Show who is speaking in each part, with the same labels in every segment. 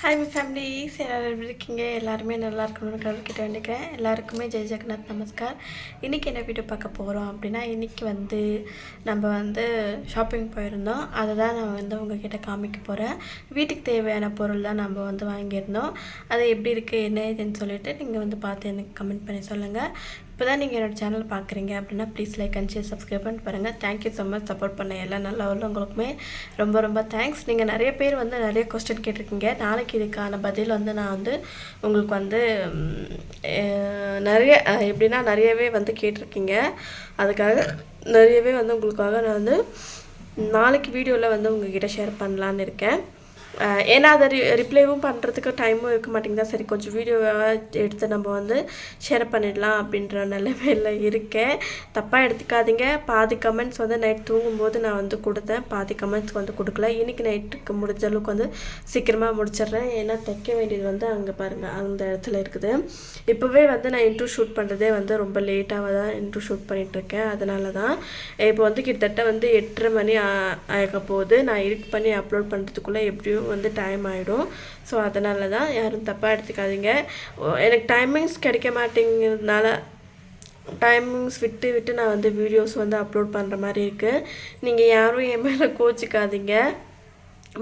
Speaker 1: Hi my families எல்லோரும் எப்படி இருக்கீங்க? எல்லாருமே நல்லா இருக்கணும்னு கடவுள்கிட்ட வேண்டிக்கிறேன். எல்லாருக்குமே ஜெய் ஜெகநாத் நமஸ்கார். இன்றைக்கி என்ன வீடியோ பார்க்க போகிறோம் அப்படின்னா இன்றைக்கி வந்து நம்ம வந்து ஷாப்பிங் போயிருந்தோம். அதை தான் நான் வந்து உங்ககிட்ட காமிக்க போகிறேன் வீட்டுக்கு தேவையான பொருள் தான் நம்ம வந்து வாங்கியிருந்தோம். அது எப்படி இருக்குது என்ன இதுன்னு சொல்லிட்டு நீங்கள் வந்து பார்த்து எனக்கு கமெண்ட் பண்ணி சொல்லுங்கள் இப்போ தான் நீங்கள் என்னோடய சேனல் பார்க்குறீங்க அப்படின்னா please like and share subscribe பண்ணி பாருங்கள் தேங்க்யூ ஸோ மச் சப்போர்ட் பண்ண எல்லா நல்ல உள்ளவங்களுக்குமே ரொம்ப ரொம்ப தேங்க்ஸ் நீங்கள் நிறைய பேர் வந்து நிறைய கொஸ்டின் கேட்டிருக்கீங்க. நாளைக்கு இதுக்கான பதில் வந்து நான் வந்து உங்களுக்கு வந்து நிறைய எப்படின்னா நிறையவே வந்து கேட்டிருக்கீங்க. அதுக்காக நிறையவே வந்து உங்களுக்காக நான் வந்து நாளைக்கு வீடியோவில் வந்து உங்ககிட்ட ஷேர் பண்ணலான்னு இருக்கேன். ஏன்னா அதை ரி ரிப்ளைவும் பண்ணுறதுக்கு டைமும் இருக்க மாட்டேங்குதா? சரி கொஞ்சம் வீடியோவாக எடுத்து நம்ம வந்து ஷேர் பண்ணிடலாம் அப்படின்ற நிலைமையில் இருக்கேன். தப்பாக எடுத்துக்காதீங்க. பாதி கமெண்ட்ஸ் வந்து நைட் தூங்கும்போது நான் வந்து கொடுத்தேன். பாதி கமெண்ட்ஸ் வந்து கொடுக்கல. இன்றைக்கி நைட்டுக்கு முடிஞ்ச அளவுக்கு வந்து சீக்கிரமாக முடிச்சிடுறேன். ஏன்னா தைக்க வேண்டியது வந்து அங்கே பாருங்கள் அந்த இடத்துல இருக்குது. இப்போவே வந்து நான் இன்ட்ரூ ஷூட் பண்ணுறதே வந்து ரொம்ப லேட்டாக தான் இன்ட்ரூ ஷூட் பண்ணிகிட்ருக்கேன் அதனால தான் இப்போ வந்து கிட்டத்தட்ட வந்து எட்டரை மணி ஆ- ஆக போகுது. நான் எடிட் பண்ணி அப்லோட் பண்ணுறதுக்குள்ளே எப்படியும் வந்து டைம் ஆகிடும் ஸோ அதனால தான் யாரும் தப்பாக எடுத்துக்காதீங்க. எனக்கு டைமிங்ஸ் கிடைக்க மாட்டேங்கிறதுனால டைமிங்ஸ் விட்டு விட்டு நான் வந்து வீடியோஸ் வந்து அப்லோட் பண்ணுற மாதிரி இருக்குது நீங்கள் யாரும் என் மேலே கோச்சிக்காதீங்க.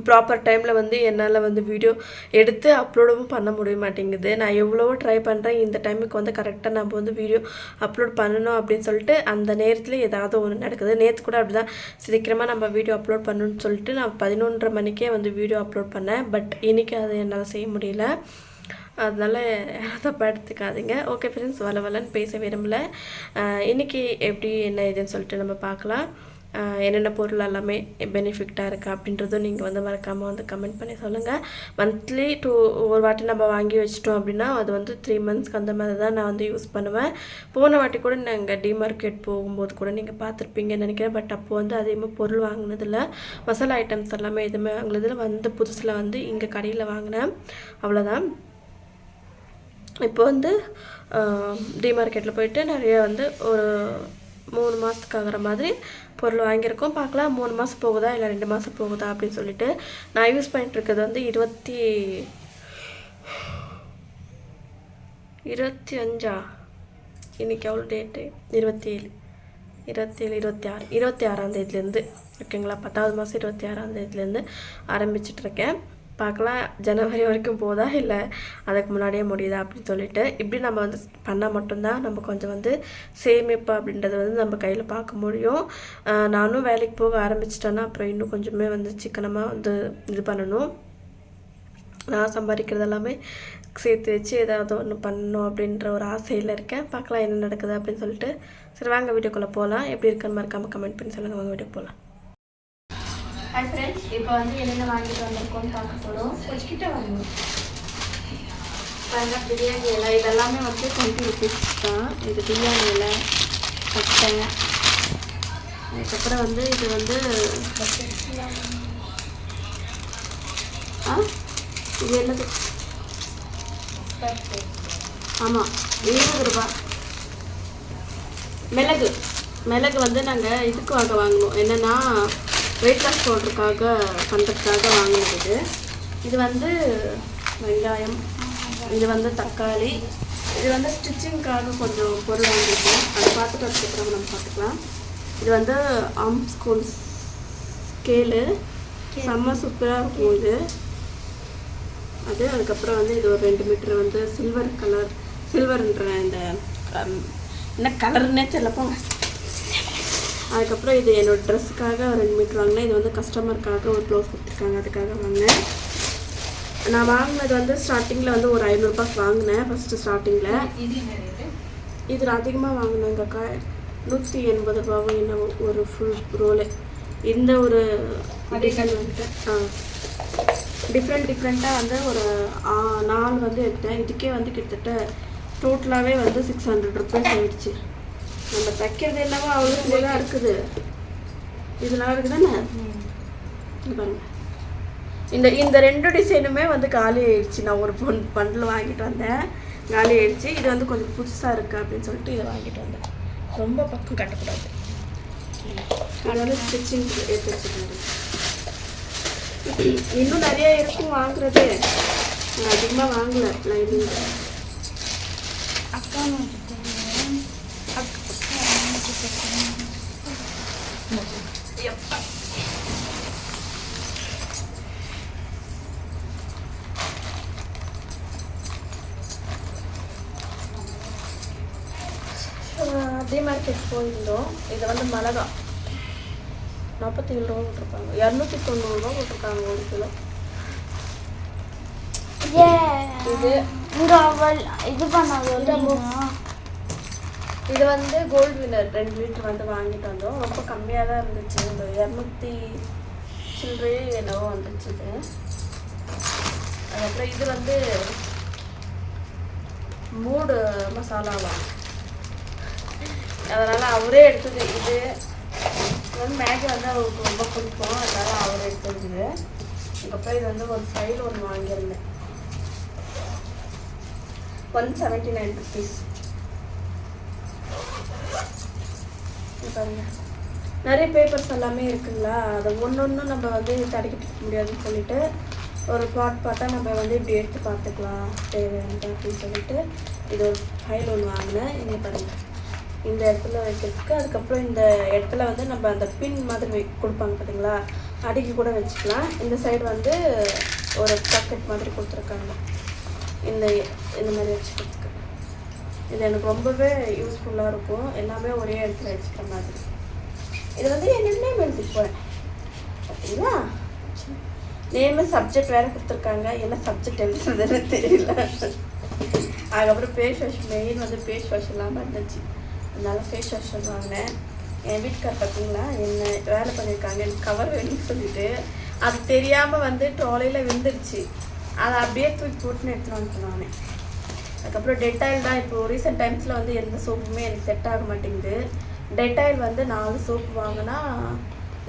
Speaker 1: ப்ராப்பர் டைமில் வந்து என்னால் வந்து வீடியோ எடுத்து அப்லோடும் பண்ண முடிய மாட்டேங்குது. நான் எவ்வளவோ ட்ரை பண்ணுறேன் இந்த டைமுக்கு வந்து கரெக்டாக நம்ம வந்து வீடியோ அப்லோட் பண்ணணும் அப்படின்னு சொல்லிட்டு அந்த நேரத்தில் ஏதாவது ஒன்று நடக்குது. நேற்று கூட அப்படி தான் சீக்கிரமாக நம்ம வீடியோ அப்லோட் பண்ணணும்னு சொல்லிட்டு நான் பதினொன்றரை மணிக்கே வந்து வீடியோ அப்லோட் பண்ணேன். பட் இன்றைக்கி அதை என்னால் செய்ய முடியல. அதனால் யாரும் தப்பாக எடுத்துக்காதீங்க ஓகே ஃப்ரெண்ட்ஸ் வள வளன்னு பேச விரும்பல. இன்றைக்கி இன்னைக்கு எப்படி என்ன இதுன்னு சொல்லிட்டு நம்ம பார்க்கலாம். என்னென்ன பொருள் எல்லாமே பெனிஃபிட்டாக இருக்குது அப்படின்றதும் நீங்கள் வந்து மறக்காமல் வந்து கமெண்ட் பண்ணி சொல்லுங்கள் மந்த்லி டூ ஒரு வாட்டி நம்ம வாங்கி வச்சிட்டோம் அப்படின்னா அது வந்து த்ரீ மந்த்ஸ்க்கு அந்த மாதிரி தான் நான் வந்து யூஸ் பண்ணுவேன். போன வாட்டி கூட நாங்கள் டிமார்க்கெட் போகும்போது கூட நீங்கள் பார்த்துருப்பீங்கன்னு நினைக்கிறேன். பட் அப்போது வந்து அதிகமாக பொருள் வாங்கினதில்ல. மசாலா ஐட்டம்ஸ் எல்லாமே எதுவுமே வாங்கினதில் வந்து புதுசில் வந்து இங்கே கடையில் வாங்கினேன். அவ்வளோதான் இப்போ வந்து டிமார்க்கெட்டில் போயிட்டு நிறைய வந்து ஒரு மூணு மாதத்துக்கு ஆகிற மாதிரி பொருள் வாங்கியிருக்கோம். பார்க்கலாம் மூணு மாதம் போகுதா இல்லை ரெண்டு மாதம் போகுதா அப்படின்னு சொல்லிட்டு நான் யூஸ் பண்ணிட்டு இருக்கிறது வந்து இருபத்தி இருபத்தி அஞ்சா? இன்றைக்கி எவ்வளோ டேட்டு இருபத்தி ஏழு இருபத்தேழு இருபத்தி ஆறு இருபத்தி ஆறாம் தேதியிலேருந்து ஓகேங்களா? பத்தாவது மாதம் இருபத்தி ஆறாம் தேதியிலேருந்து ஆரம்பிச்சிட்ருக்கேன் பார்க்கலாம். ஜனவரி வரைக்கும் போதா இல்லை? அதுக்கு முன்னாடியே முடியுதா அப்படின்னு சொல்லிட்டு இப்படி நம்ம வந்து பண்ணால் மட்டும்தான் நம்ம கொஞ்சம் வந்து சேமிப்பு அப்படின்றது வந்து நம்ம கையில் பார்க்க முடியும். நானும் வேலைக்கு போக ஆரம்பிச்சிட்டேன்னா அப்புறம் இன்னும் கொஞ்சமே வந்து சிக்கனமாக வந்து இது பண்ணணும். நான் சம்பாதிக்கிறது எல்லாமே சேர்த்து வச்சு ஏதாவது ஒன்று பண்ணணும் அப்படின்ற ஒரு ஆசையில் இருக்கேன். பார்க்கலாம் என்ன நடக்குது அப்படின்னு சொல்லிட்டு. சரி வாங்க வீடியோக்குள்ளே போகலாம் எப்படி இருக்குன்னு மறக்காமல் கமெண்ட் பண்ணி சொல்லுங்கள் வாங்க வீடியோ போகலாம் ஹாய் ஃப்ரெண்ட்ஸ் இப்போ வந்து என்னென்ன வாங்கிட்டு வந்திருக்கோம்னு பார்க்க போகிறோம் வச்சுக்கிட்ட வாங்கணும் பாருங்க பிரியாணி இலை. இதெல்லாமே வந்து டுவெண்ட்டி ருபீஸ் தான். இது பிரியாணி இலை பட்டை. அதுக்கப்புறம் வந்து இது வந்து ஆ? இது என்னது? ஆமாம் இருபது ரூபாய் மிளகு. மிளகு வந்து நாங்கள் இதுக்காக வாங்கினோம் என்னென்னா வெயிட் லாஸ் பவுடருக்காக பண்ணுறதுக்காக வாங்கினது. இது. இது வந்து வெங்காயம் இது வந்து தக்காளி இது வந்து ஸ்டிச்சிங்க்காக கொஞ்சம் பொருள் வாங்கியிருக்கோம் அதை பார்த்துட்டு அதுக்கப்புறம் நம்ம பார்த்துக்கலாம். இது வந்து ஆம் ஸ்கூல் ஸ்கேலு செம்ம சூப்பராக இருக்கும் இது. அது அதுக்கப்புறம் வந்து இது ஒரு ரெண்டு மீட்டர் வந்து சில்வர் கலர் சில்வர்ன்ற இந்த என்ன கலர்னே தெரியலப்போ அதுக்கப்புறம் இது என்னோட ட்ரெஸ்ஸுக்காக ரெண்டு மீட்டர் வாங்கினேன் இது வந்து கஸ்டமருக்காக ஒரு ப்ளவுஸ் கொடுத்துருக்காங்க அதுக்காக வாங்கினேன். நான் வாங்கினது வந்து ஸ்டார்டிங்கில் வந்து ஒரு ஐநூறுரூபா வாங்கினேன் ஃபஸ்ட்டு ஸ்டார்டிங்கில் இது அதிகமாக வாங்கினேங்கக்கா நூற்றி எண்பது ரூபாவோ என்ன ஒரு ஃபுல் ரோலு இந்த ஒரு டிசைன் வந்துட்டு ஆ. டிஃப்ரெண்ட் டிஃப்ரெண்ட்டாக வந்து ஒரு நாலு வந்து எடுத்தேன். இதுக்கே வந்து கிட்டத்தட்ட டோட்டலாகவே வந்து சிக்ஸ் ஹண்ட்ரட் ருபீஸ் ஆயிடுச்சு. நம்ம தைக்கிறது என்னவோ அவ்வளோ தான் இருக்குது. இதெல்லாம் இருக்குதானே? இங்க பாருங்க. இந்த இந்த ரெண்டு டிசைனுமே வந்து காலி ஆயிடுச்சு. நான் ஒரு பொன் பண்டில் வாங்கிட்டு வந்தேன். காலி ஆயிடுச்சு. இது வந்து கொஞ்சம் புதுசாக இருக்குது அப்படின்னு சொல்லிட்டு இதை வாங்கிட்டு வந்தேன். ரொம்ப பக்கம் கட்டக்கூடாது. அதனால ஸ்டிச்சிங் எடுத்து வச்சுக்கோங்க இன்னும் நிறைய இருக்கும் வாங்குறது. நான் அதிகமாக வாங்கல லைனிங்
Speaker 2: அக்கா எனக்கு தெரியும்
Speaker 1: டி மார்க்கெட் போயிருந்தோம் இது வந்து மிளகா நாற்பத்தி ஏழு ரூபா போட்டிருக்காங்க இரநூத்தி தொண்ணூறு ரூபா போட்டிருக்காங்க ஒரு கிலோ
Speaker 2: ஏ
Speaker 1: இது
Speaker 2: இங்க அவள் இது பண்ணாத
Speaker 1: இது வந்து கோல்டு வினர் ரெண்டு லிட்டர் வந்து வாங்கிட்டு வந்தோம். ரொம்ப கம்மியாக தான் இருந்துச்சு. இந்த இரநூத்தி சில்லறையே என்னவோ வந்துச்சு இது. அதுக்கப்புறம் இது வந்து மூடு மசாலாவா? அதனால் அவரே எடுத்தது இது. வந்து மேகி வந்து அவருக்கு ரொம்ப பிடிக்கும். அதனால் அவர் எடுத்தது அதுக்கப்புறம் இது வந்து ஒரு ஃபைல் ஒன்று வாங்கியிருந்தேன். ஒன் செவன்ட்டி நைன் ருபீஸ் பாருங்க. நிறைய பேப்பர்ஸ் எல்லாமே இருக்குங்களா? அதை ஒன்று ஒன்றும் நம்ம வந்து தடுக்கிட்டு இருக்க முடியாதுன்னு சொல்லிட்டு ஒரு பாட் பாட்டாக நம்ம வந்து இப்படி எடுத்து பார்த்துக்கலாம் தேவையானது அப்படின்னு சொல்லிட்டு இது ஒரு ஃபைல் ஒன்று வாங்கினேன். இங்கே பாருங்க. இந்த இடத்துல வைக்கிறதுக்கு அதுக்கப்புறம் இந்த இடத்துல வந்து நம்ம அந்த பின் மாதிரி வை கொடுப்பாங்க பார்த்தீங்களா அடுக்கி கூட வச்சுக்கலாம். இந்த சைடு வந்து ஒரு பாக்கெட் மாதிரி கொடுத்துருக்காங்க. இந்த இந்த மாதிரி வச்சுக்கிறதுக்கு. இது எனக்கு ரொம்பவே யூஸ்ஃபுல்லாக இருக்கும். எல்லாமே ஒரே இடத்துல வச்சுக்கிற மாதிரி. இது வந்து என் நேம் எழுதிட்டு போகிறேன் பார்த்தீங்களா நேமு சப்ஜெக்ட் வேறு கொடுத்துருக்காங்க. என்ன சப்ஜெக்ட் எழுதுறதுன்னு தெரியல. அதுக்கப்புறம் ஃபேஸ் வாஷ் மெயின் வந்து ஃபேஸ் வாஷ் இல்லாமல் இருந்துச்சு. அதனால ஃபேஸ் வாஷ் வாங்கினேன். என் வீட்டுக்கார் பார்த்தீங்களா என்ன வேலை பண்ணியிருக்காங்க எனக்கு கவர் வேணும்னு சொல்லிட்டு அது தெரியாமல் வந்து ட்ராலியில் விழுந்துருச்சு. அதை அப்படியே தூக்கி போட்டுன்னு எடுத்துன்னு வந்துட்டேன் நானே. அதுக்கப்புறம் டெட்டாயில் தான் இப்போது ரீசெண்ட் டைம்ஸில் வந்து எந்த சோப்புமே எனக்கு செட் ஆக மாட்டேங்குது. டெட்டாயில் வந்து நாலு சோப்பு வாங்கினா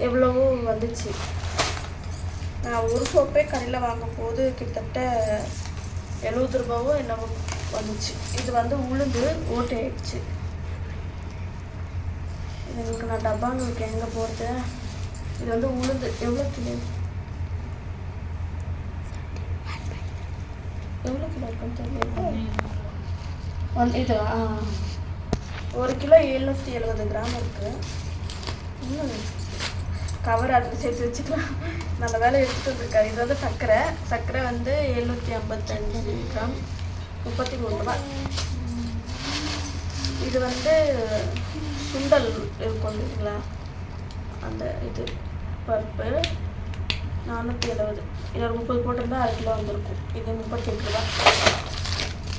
Speaker 1: எவ்வளவோ வந்துச்சு. நான் ஒரு சோப்பே கடையில் வாங்கும் போது கிட்டத்தட்ட எழுபது ரூபாவோ என்னவோ வந்துச்சு. இது வந்து உளுந்து ஓட்டை ஆயிடுச்சு. எனக்கு நான் டப்பாங்களுக்கு எங்கே போகிறது இது வந்து உளுந்து. எவ்வளோ கிலோ? எவ்வளோ கிலோ இருக்குன்னு தெரியல ஒன் இது ஆ. ஒரு கிலோ எழுநூற்றி எழுபது கிராம் இருக்குது கவர் அதில் சேர்த்து வச்சுக்கலாம். நல்ல வேலை எடுத்துகிட்டு வந்திருக்காரு. இது வந்து சர்க்கரை. சர்க்கரை வந்து எழுநூற்றி ஐம்பத்தஞ்சு கிராம். முப்பத்தி மூணு ரூபாய் இது வந்து சுண்டல் இருக்கும் இல்லைங்களா? அந்த இது பருப்பு நானூற்றி எழுபது இது ஒரு முப்பது போட்டிருந்தா அரை கிலோ வந்திருக்கும். இது முப்பத்தி எட்டு ரூபா.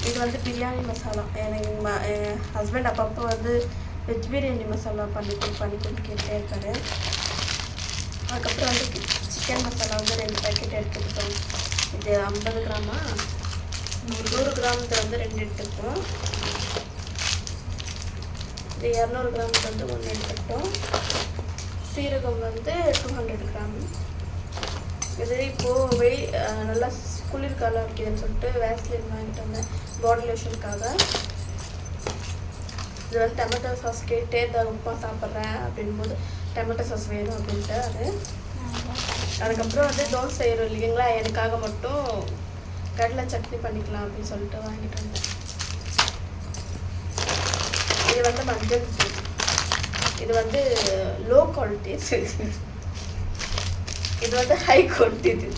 Speaker 1: இது வந்து பிரியாணி மசாலா. எனக்கு ம என் ஹஸ்பண்ட் அப்பப்போ வந்து வெஜ் பிரியாணி மசாலா பண்ணி கொடு பண்ணி கொடு கேட்டே இருக்காரு அதுக்கப்புறம் வந்து சிக்கன் மசாலா வந்து ரெண்டு பேக்கெட் எடுத்துக்கிட்டோம். இது ஐம்பது கிராமா? நூறு கிராமுக்கு வந்து ரெண்டு எடுத்துக்கிட்டோம். இது இரநூறு கிராமுக்கு வந்து ஒன்று எடுத்துக்கிட்டோம். சீரகம் வந்து டூ ஹண்ட்ரட் கிராம். இது இப்போது வெய் நல்லா குளிர்காலம் இருக்குதுன்னு சொல்லிட்டு வேஸ்லின் வாங்கிட்டு வந்தேன். பாடி லோஷனுக்காக இது வந்து டொமேட்டோ சாஸ் கேட்டே இந்த உப்புமா சாப்பிட்றேன் அப்படின்போது டொமேட்டோ சாஸ் வேணும் அப்படின்ட்டு அது அதுக்கப்புறம் வந்து தோசை செய்கிறோம் இல்லைங்களா? எனக்காக மட்டும் கடலை சட்னி பண்ணிக்கலாம் அப்படின்னு சொல்லிட்டு வாங்கிட்டு வந்தேன். இது வந்து மஞ்சள் தூள். இது வந்து லோ குவாலிட்டி இது வந்து ஹை குவாலிட்டி இது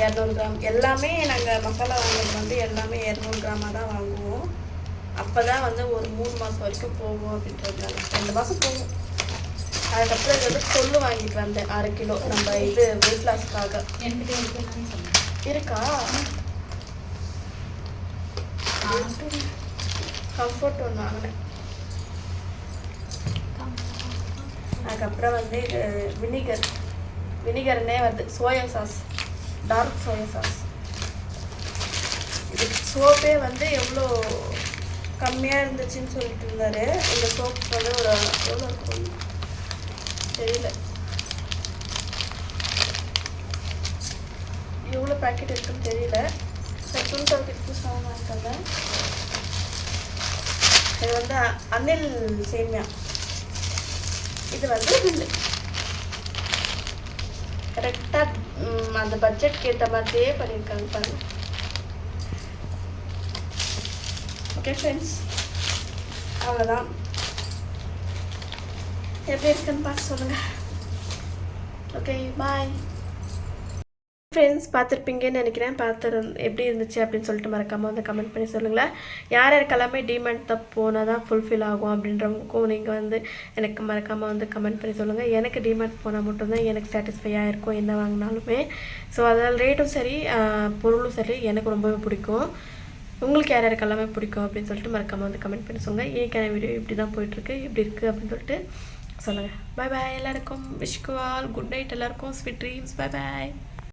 Speaker 1: இரநூறு கிராம். எல்லாமே நாங்கள் மசாலா வாங்குறது வந்து எல்லாமே இரநூறு கிராமாக தான் வாங்குவோம். அப்போ தான் வந்து ஒரு மூணு மாதம் வரைக்கும் போகும் அப்படின்றதுனால. ரெண்டு மாதம் போகும். அதுக்கப்புறம் இது வந்து கொள்ளு வாங்கிட்டு வந்தேன். அரை கிலோ. நம்ம இது வெயிட் லாஸ்க்காக இருக்கா? கம்ஃபர்ட் ஒன்று வாங்கினேன். அதுக்கப்புறம் வந்து இது வினிகர் வினிகர்னே வருது. Soya sauce dark soya sauce இது சோப்பே வந்து எவ்வளோ கம்மியாக இருந்துச்சுன்னு சொல்லிட்டு இருந்தார். இந்த சோப் வந்து ஒரு எவ்வளோ இருக்கும்? தெரியல. எவ்வளோ பேக்கெட் இருக்குன்னு தெரியல. சார் துணி துவைக்கிறதுக்கு சாமான் இருக்காங்க? இது வந்து அ- அணில் சேமியா. இது வந்து வில்லு கரெக்டாக அந்த பட்ஜெட்க்கு ஏற்ற மாதிரியே பண்ணியிருக்காங்க பாருங்க ஓகே ஃப்ரெண்ட்ஸ் அவ்வளோதான் எப்படி இருக்குன்னு பார்த்து சொல்லுங்கள் ஓகே பாய் ஃப்ரெண்ட்ஸ் பார்த்துருப்பீங்கன்னு நினைக்கிறேன். பார்த்து எப்படி இருந்துச்சு அப்படின்னு சொல்லிட்டு மறக்காமல் வந்து கமெண்ட் பண்ணி சொல்லுங்களேன். யார் யாருக்கெல்லாமே டிமாண்ட் தான் போனால் தான் ஃபுல்ஃபில் ஆகும் அப்படின்றவங்களுக்கும் நீங்கள் வந்து எனக்கு மறக்காமல் வந்து கமெண்ட் பண்ணி சொல்லுங்கள் எனக்கு டிமெண்ட் போனால் மட்டும்தான் எனக்கு சாட்டிஸ்ஃபையாக இருக்கும் என்ன வாங்கினாலுமே. ஸோ அதனால் ரேட்டும் சரி பொருளும் சரி எனக்கு ரொம்பவே பிடிக்கும். உங்களுக்கு யார் யாருக்கு எல்லாமே பிடிக்கும் அப்படின்னு சொல்லிட்டு மறக்காமல் வந்து கமெண்ட் பண்ணி சொல்லுங்கள் ஏற்கான வீடியோ இப்படி தான் போயிட்டுருக்கு. இப்படி இருக்குது அப்படின்னு சொல்லிட்டு சொல்லுங்கள் பாய் பாய் எல்லாருக்கும். விஷ் ஆல் குட் நைட் எல்லாருக்கும். Sweet dreams bye bye